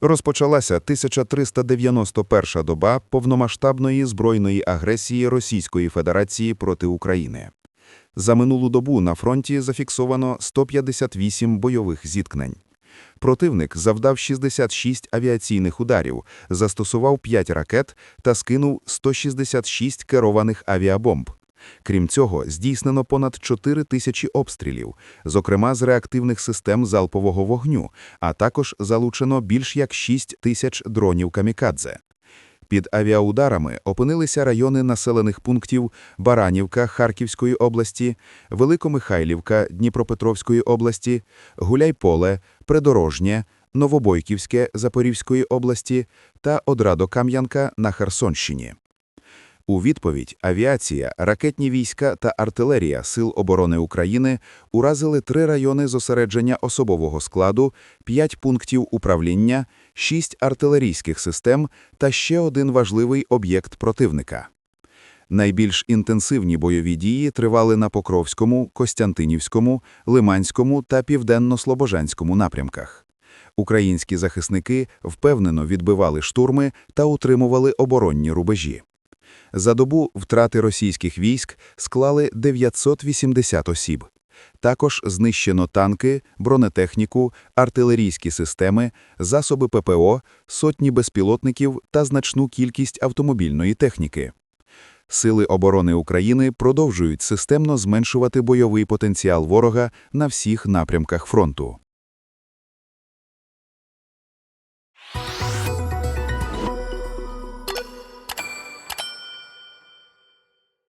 Розпочалася 1391 доба повномасштабної збройної агресії Російської Федерації проти України. За минулу добу на фронті зафіксовано 158 бойових зіткнень. Противник завдав 66 авіаційних ударів, застосував 5 ракет та скинув 166 керованих авіабомб. Крім цього, здійснено понад 4 тисячі обстрілів, зокрема з реактивних систем залпового вогню, а також залучено більш як 6 тисяч дронів камікадзе. Під авіаударами опинилися райони населених пунктів Баранівка Харківської області, Великомихайлівка Дніпропетровської області, Гуляйполе, Придорожнє, Новобойківське Запорізької області та Одрадо-Кам'янка на Херсонщині. У відповідь авіація, ракетні війська та артилерія Сил оборони України уразили три райони зосередження особового складу, п'ять пунктів управління, шість артилерійських систем та ще один важливий об'єкт противника. Найбільш інтенсивні бойові дії тривали на Покровському, Костянтинівському, Лиманському та Південно-Слобожанському напрямках. Українські захисники впевнено відбивали штурми та утримували оборонні рубежі. За добу втрати російських військ склали 980 осіб. Також знищено танки, бронетехніку, артилерійські системи, засоби ППО, сотні безпілотників та значну кількість автомобільної техніки. Сили оборони України продовжують системно зменшувати бойовий потенціал ворога на всіх напрямках фронту.